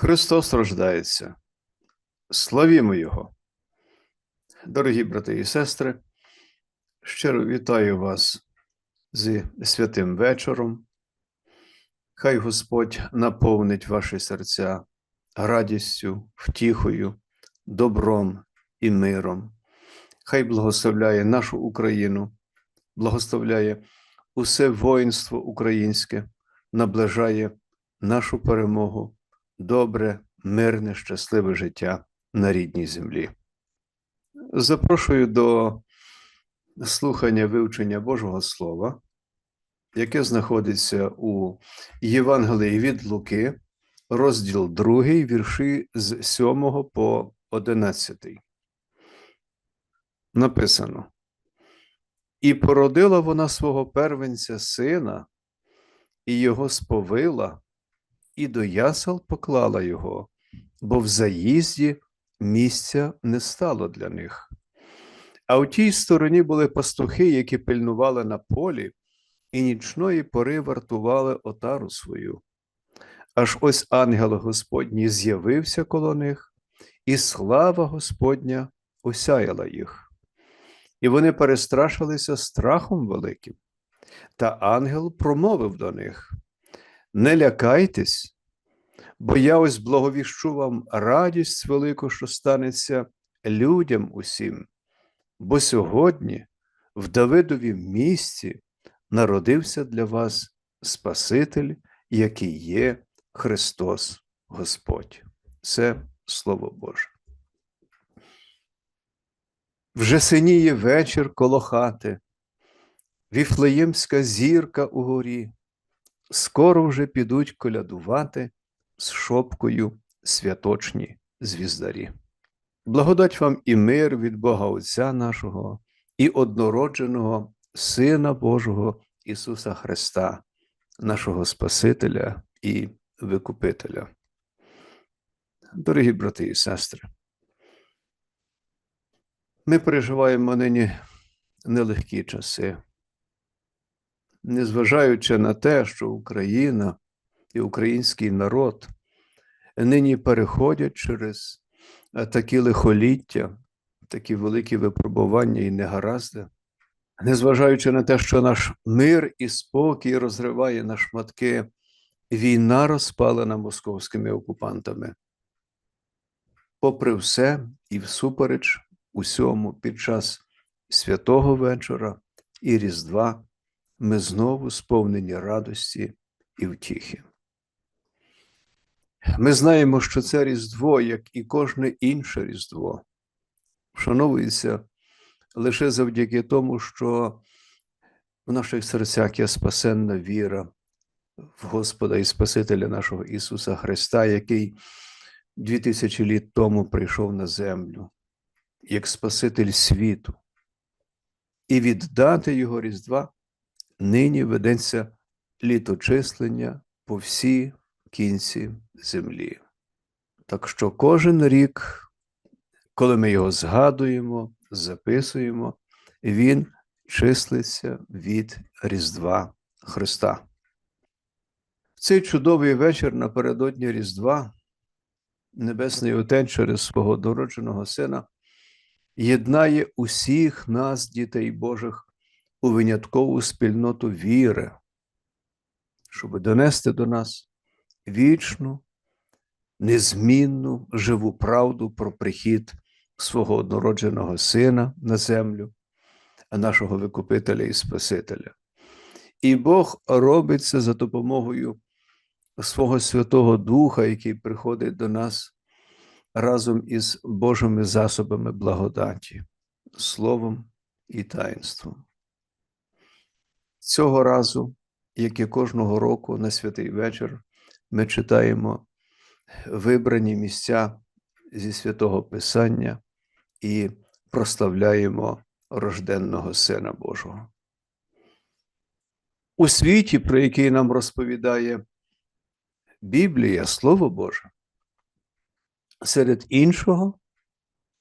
Христос рождається. Славімо Його. Дорогі брати і сестри, щиро вітаю вас з святим вечором. Хай Господь наповнить ваші серця радістю, втіхою, добром і миром. Хай благословляє нашу Україну, благословляє усе воїнство українське, наближає нашу перемогу, добре, мирне, щасливе життя на рідній землі. Запрошую до слухання вивчення Божого Слова, яке знаходиться у Євангелії від Луки, розділ 2, вірші з 7 по 11. Написано: І породила вона свого первенця сина, і його сповила, і до ясел поклала його, бо в заїзді місця не стало для них. А у тій стороні були пастухи, які пильнували на полі, і нічної пори вартували отару свою. Аж ось ангел Господній з'явився коло них, і слава Господня осяяла їх. І вони перестрашилися страхом великим. Та ангел промовив до них: Не лякайтесь, бо я ось благовіщу вам радість велику, що станеться людям усім. Бо сьогодні в Давидовім місті народився для вас Спаситель, який є Христос Господь. Це Слово Боже. Вже синіє вечір коло хати, Віфлеємська зірка у горі, скоро вже підуть колядувати з шопкою святочні звіздарі. Благодать вам і мир від Бога Отця нашого і однородженого Сина Божого Ісуса Христа, нашого Спасителя і Викупителя. Дорогі брати і сестри, ми переживаємо нині нелегкі часи, незважаючи на те, що Україна і український народ нині переходять через такі лихоліття, такі великі випробування і негаразди, незважаючи на те, що наш мир і спокій розриває на шматки, війна розпалена московськими окупантами. Попри все і всупереч усьому під час святого вечора і Різдва ми знову сповнені радості і втіхи. Ми знаємо, що це Різдво, як і кожне інше Різдво, вшановується лише завдяки тому, що в наших серцях є спасенна віра в Господа і Спасителя нашого Ісуса Христа, який дві тисячі літ тому прийшов на землю, як Спаситель світу, і віддати Його Різдва нині ведеться літочислення по всій кінці землі. Так що кожен рік, коли ми його згадуємо, записуємо, він числиться від Різдва Христа. В цей чудовий вечір напередодні Різдва Небесний Отець через свого дородженого Сина єднає усіх нас, дітей Божих, у виняткову спільноту віри, щоб донести до нас вічну, незмінну, живу правду про прихід свого однородженого Сина на землю, нашого Викупителя і Спасителя. І Бог робить це за допомогою свого Святого Духа, який приходить до нас разом із Божими засобами благодаті, словом і таїнством. Цього разу, як і кожного року на святий вечір, ми читаємо вибрані місця зі святого Писання і прославляємо рожденного Сина Божого. У світі, про який нам розповідає Біблія, Слово Боже, серед іншого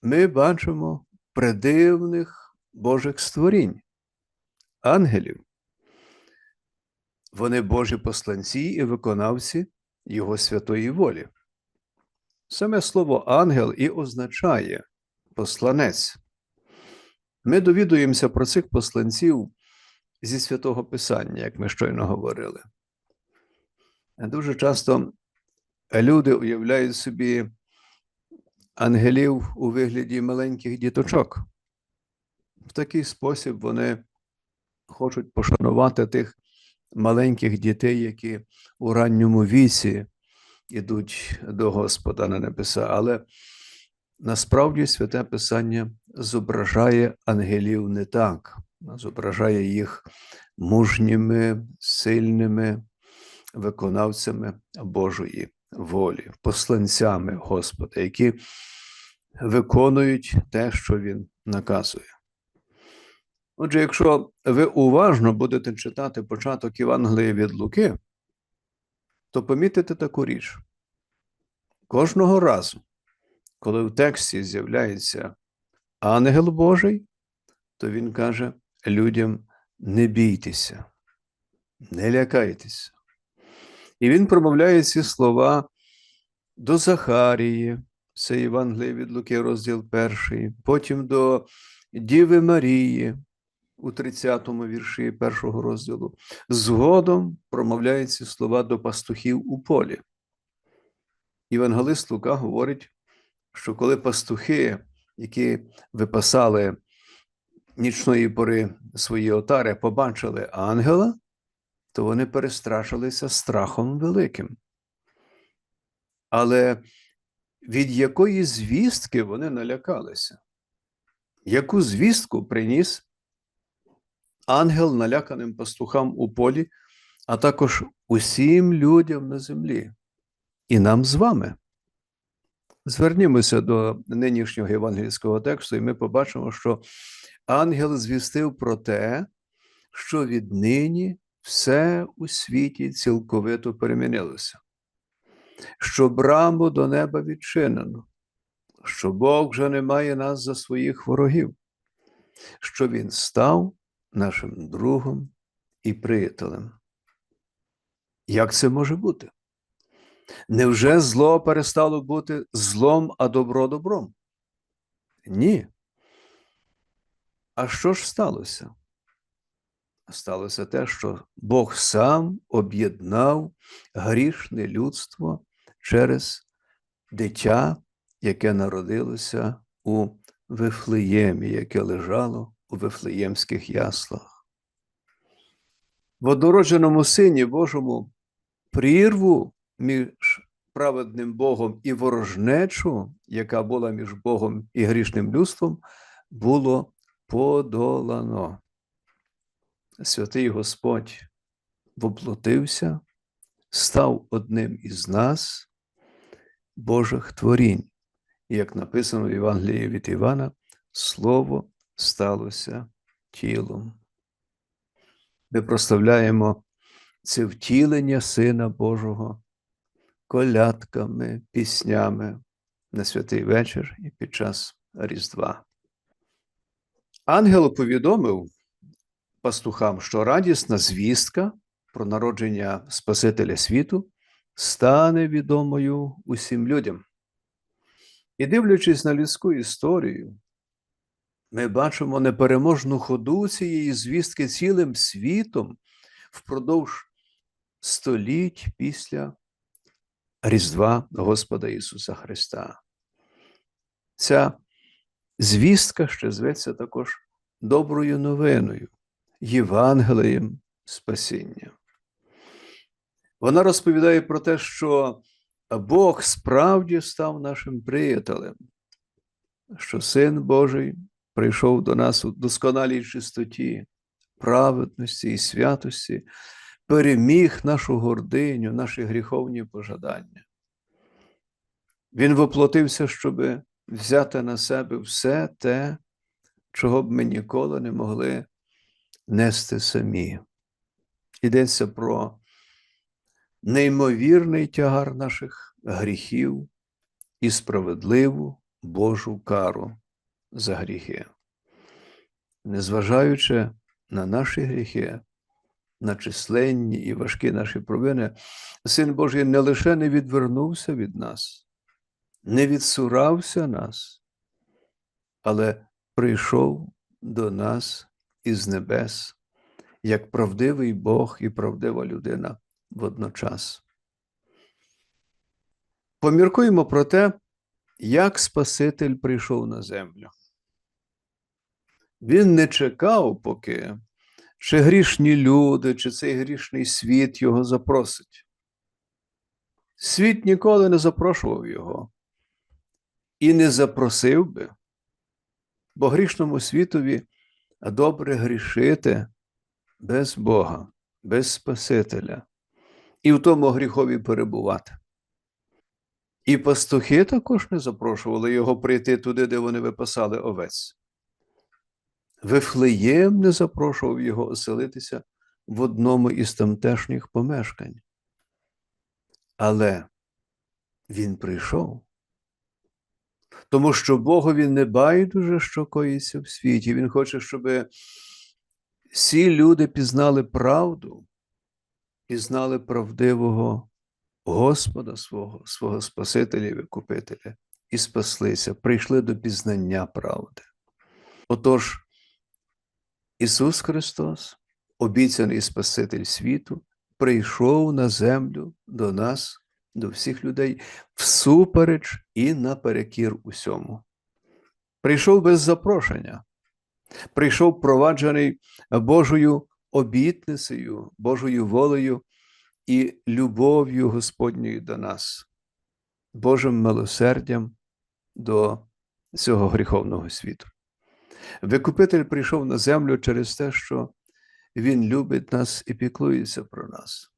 ми бачимо придивних Божих створінь, ангелів. Вони Божі посланці і виконавці Його святої волі. Саме слово ангел і означає посланець. Ми довідуємося про цих посланців зі святого Писання, як ми щойно говорили. Дуже часто люди уявляють собі ангелів у вигляді маленьких діточок. В такий спосіб вони хочуть пошанувати тих маленьких дітей, які у ранньому віці ідуть до Господа на небеса. Але насправді святе Писання зображає ангелів не так, зображає їх мужніми, сильними виконавцями Божої волі, посланцями Господа, які виконують те, що Він наказує. Отже, якщо ви уважно будете читати початок Євангелія від Луки, то помітите таку річ. Кожного разу, коли в тексті з'являється ангел Божий, то він каже людям: не бійтеся, не лякайтеся. І він промовляє ці слова до Захарії, це Євангеліє від Луки, розділ перший, потім до Діви Марії у 30-му вірші першого розділу. Згодом промовляє ці слова до пастухів у полі. Євангелист Лука говорить, що коли пастухи, які випасали нічної пори свої отари, побачили ангела, то вони перестрашилися страхом великим. Але від якої звістки вони налякалися? Яку звістку приніс ангел наляканим пастухам у полі, а також усім людям на землі, і нам з вами? Звернімося до нинішнього євангельського тексту, і ми побачимо, що ангел звістив про те, що віднині все у світі цілковито перемінилося, що браму до неба відчинено, що Бог вже не має нас за своїх ворогів, що Він став нашим другом і приятелем. Як це може бути? Невже зло перестало бути злом, а добро добром? Ні. А що ж сталося? Сталося те, що Бог сам об'єднав грішне людство через дитя, яке народилося у Вифлеємі, яке лежало у Вифлеємських яслах. В однородженому Сині Божому прірву між праведним Богом і ворожнечу, яка була між Богом і грішним людством, було подолано. Святий Господь воплотився, став одним із нас, Божих творінь. І як написано в Євангелії від Івана, Слово сталося тілом. Ми проставляємо це втілення Сина Божого колядками, піснями на святий вечір і під час Різдва. Ангел повідомив пастухам, що радісна звістка про народження Спасителя світу стане відомою усім людям. І дивлячись на людську історію, ми бачимо непереможну ходу цієї звістки цілим світом впродовж століть після Різдва Господа Ісуса Христа. Ця звістка ще зветься також доброю новиною, Євангелієм спасіння. Вона розповідає про те, що Бог справді став нашим приятелем, що Син Божий прийшов до нас у досконалій чистоті, праведності і святості, переміг нашу гординю, наші гріховні пожадання. Він воплотився, щоб взяти на себе все те, чого б ми ніколи не могли нести самі. Йдеться про неймовірний тягар наших гріхів і справедливу Божу кару за гріхи. Незважаючи на наші гріхи, на численні і важкі наші провини, Син Божий не лише не відвернувся від нас, не відсурався нас, але прийшов до нас із небес, як правдивий Бог і правдива людина водночас. Поміркуємо про те, як Спаситель прийшов на землю. Він не чекав, поки чи грішні люди, чи цей грішний світ його запросить. Світ ніколи не запрошував його і не запросив би, бо грішному світові добре грішити без Бога, без Спасителя, і в тому гріхові перебувати. І пастухи також не запрошували його прийти туди, де вони випасали овець. Вифлеєм не запрошував його оселитися в одному із тамтешніх помешкань. Але він прийшов, тому що Богові не байдуже, що коїться в світі. Він хоче, щоб всі люди пізнали правду і знали правдивого Господа свого, свого Спасителя і Викупителя, і спаслися, прийшли до пізнання правди. Отож, Ісус Христос, обіцяний Спаситель світу, прийшов на землю до нас, до всіх людей, всупереч і наперекір усьому. Прийшов без запрошення, прийшов проваджений Божою обітницею, Божою волею і любов'ю Господньою до нас, Божим милосердям до цього гріховного світу. Викупитель прийшов на землю через те, що Він любить нас і піклується про нас.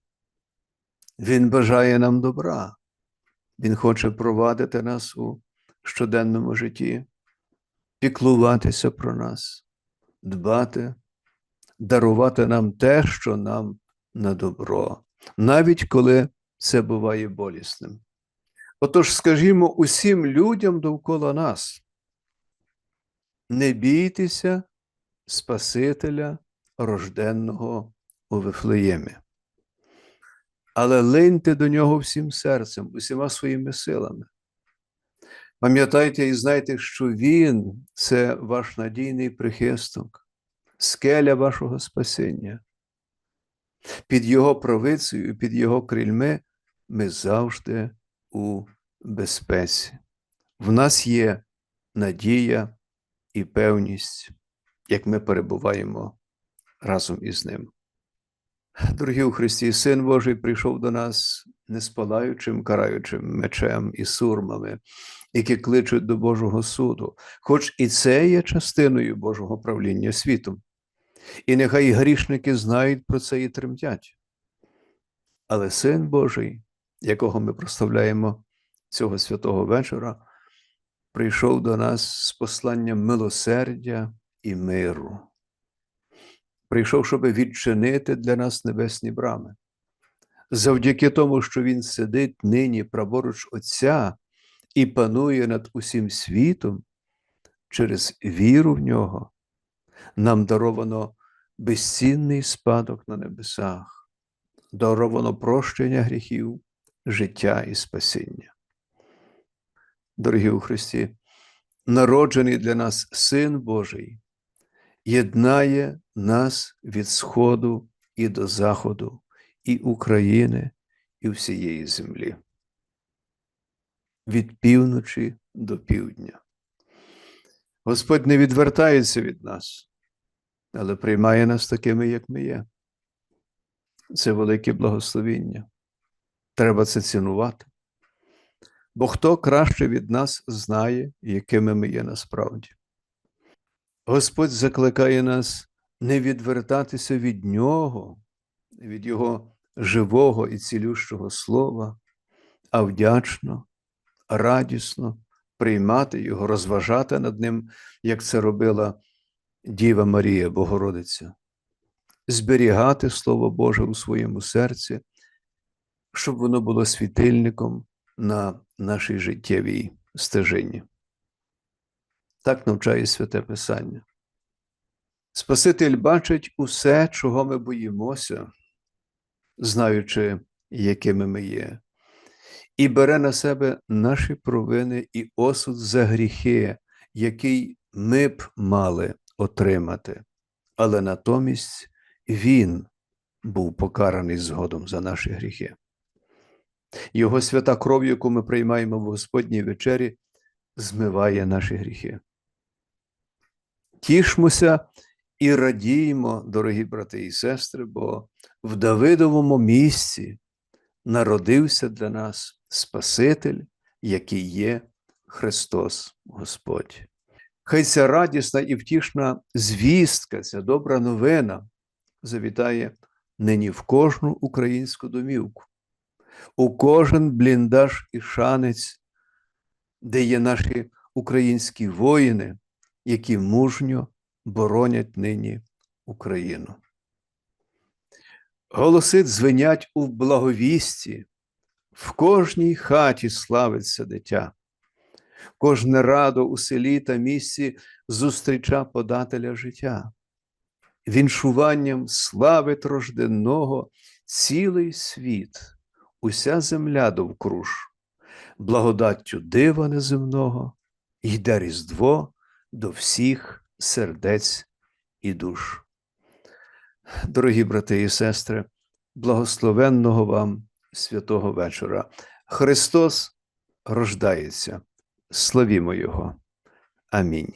Він бажає нам добра, Він хоче провадити нас у щоденному житті, піклуватися про нас, дбати, дарувати нам те, що нам на добро, навіть коли це буває болісним. Отож, скажімо, усім людям довкола нас, не бійтеся Спасителя, рожденного у Вифлеємі, але линьте до нього всім серцем, усіма своїми силами. Пам'ятайте і знайте, що Він це ваш надійний прихисток, скеля вашого спасіння. Під Його правицею, під Його крильми ми завжди у безпеці. В нас є надія і певність, як ми перебуваємо разом із ним. Дорогі у Христі, Син Божий прийшов до нас не спалаючим, караючим мечем і сурмами, які кличуть до Божого суду, хоч і це є частиною Божого правління світом. І нехай грішники знають про це і тремтять. Але Син Божий, якого ми прославляємо цього святого вечора, прийшов до нас з посланням милосердя і миру. Прийшов, щоб відчинити для нас небесні брами. Завдяки тому, що Він сидить нині праворуч Отця і панує над усім світом, через віру в нього, нам даровано безцінний спадок на небесах, даровано прощення гріхів, життя і спасіння дорогі у Христі, народжений для нас Син Божий, єднає нас від Сходу і до Заходу, і України, і всієї землі, від півночі до півдня. Господь не відвертається від нас, але приймає нас такими, як ми є. Це велике благословіння. Треба це цінувати. Бо хто краще від нас знає, якими ми є насправді. Господь закликає нас не відвертатися від Нього, від Його живого і цілющого слова, а вдячно, радісно приймати Його, розважати над Ним, як це робила Діва Марія Богородиця, зберігати Слово Боже у своєму серці, щоб воно було світильником на нашій життєвій стежині. Так навчає святе Писання. Спаситель бачить усе, чого ми боїмося, знаючи, якими ми є, і бере на себе наші провини і осуд за гріхи, який ми б мали отримати. Але натомість Він був покараний згодом за наші гріхи. Його свята кров, яку ми приймаємо в Господній вечері, змиває наші гріхи. Тішмося і радіємо, дорогі брати і сестри, бо в Давидовому місці народився для нас Спаситель, який є Христос Господь. Хай ця радісна і втішна звістка, ця добра новина завітає нині в кожну українську домівку, у кожен бліндаж і шанець, де є наші українські воїни, які мужньо боронять нині Україну. Голоси дзвенять у благовісті, в кожній хаті славиться дитя, кожне радо у селі та місці зустріча подателя життя. Віншуванням слави трожденного цілий світ, уся земля довкруж, благодаттю дива неземного, йде Різдво до всіх сердець і душ. Дорогі брати і сестри, благословенного вам святого вечора. Христос рождається. Славімо Його. Амінь.